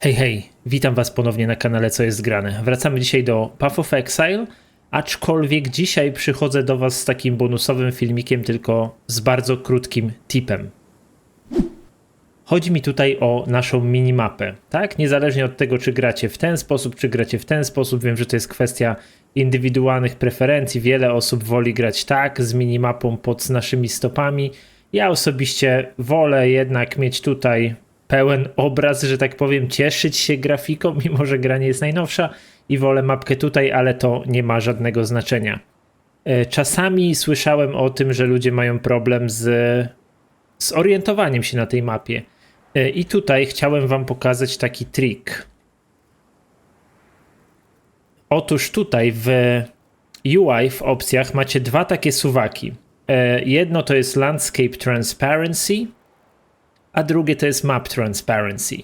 Hej, hej, witam Was ponownie na kanale Co jest grane. Wracamy dzisiaj do Path of Exile, aczkolwiek dzisiaj przychodzę do Was z takim bonusowym filmikiem, tylko z bardzo krótkim tipem. Chodzi mi tutaj o naszą minimapę, tak? Niezależnie od tego, czy gracie w ten sposób, czy gracie w ten sposób, wiem, że to jest kwestia indywidualnych preferencji. Wiele osób woli grać tak, z minimapą pod naszymi stopami. Ja osobiście wolę jednak mieć tutaj pełen obraz, że tak powiem, cieszyć się grafiką, mimo że gra nie jest najnowsza i wolę mapkę tutaj, ale to nie ma żadnego znaczenia. E, Czasami słyszałem o tym, że ludzie mają problem z, z orientowaniem się na tej mapie. E, I tutaj chciałem Wam pokazać taki trik. Otóż tutaj w UI w opcjach macie dwa takie suwaki. E, Jedno to jest Landscape Transparency, a drugie to jest Map Transparency.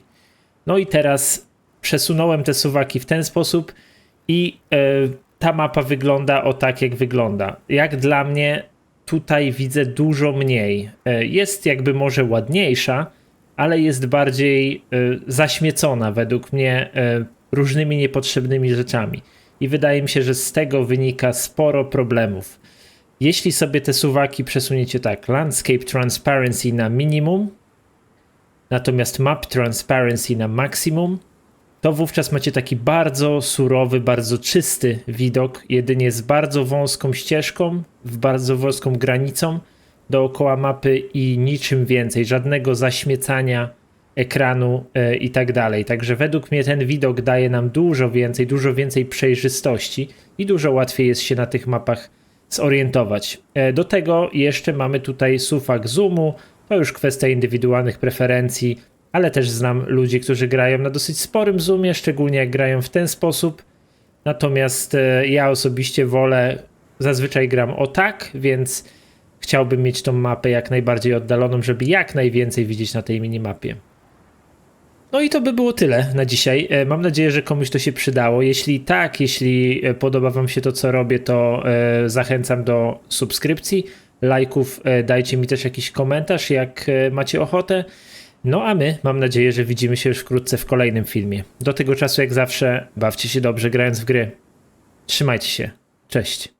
No i teraz przesunąłem te suwaki w ten sposób i e, ta mapa wygląda o tak, jak wygląda. Jak dla mnie tutaj widzę dużo mniej. E, jest jakby może ładniejsza, ale jest bardziej e, zaśmiecona według mnie e, różnymi niepotrzebnymi rzeczami. I wydaje mi się, że z tego wynika sporo problemów. Jeśli sobie te suwaki przesuniecie tak, Landscape Transparency na minimum, natomiast Map Transparency na maksimum, to wówczas macie taki bardzo surowy, bardzo czysty widok, jedynie z bardzo wąską ścieżką, w bardzo wąską granicą dookoła mapy i niczym więcej, żadnego zaśmiecania ekranu e, i tak dalej. Także według mnie ten widok daje nam dużo więcej, dużo więcej przejrzystości i dużo łatwiej jest się na tych mapach zorientować. E, Do tego jeszcze mamy tutaj sufak zoomu, to już kwestia indywidualnych preferencji, ale też znam ludzi, którzy grają na dosyć sporym zoomie, szczególnie jak grają w ten sposób. Natomiast e, ja osobiście wolę, zazwyczaj gram o tak, więc chciałbym mieć tą mapę jak najbardziej oddaloną, żeby jak najwięcej widzieć na tej minimapie. No i to by było tyle na dzisiaj. E, Mam nadzieję, że komuś to się przydało. Jeśli tak, jeśli e, podoba Wam się to, co robię, to zachęcam do subskrypcji, lajków. E, Dajcie mi też jakiś komentarz, jak e, macie ochotę. No a my, mam nadzieję, że widzimy się już wkrótce w kolejnym filmie. Do tego czasu, jak zawsze, bawcie się dobrze grając w gry. Trzymajcie się. Cześć.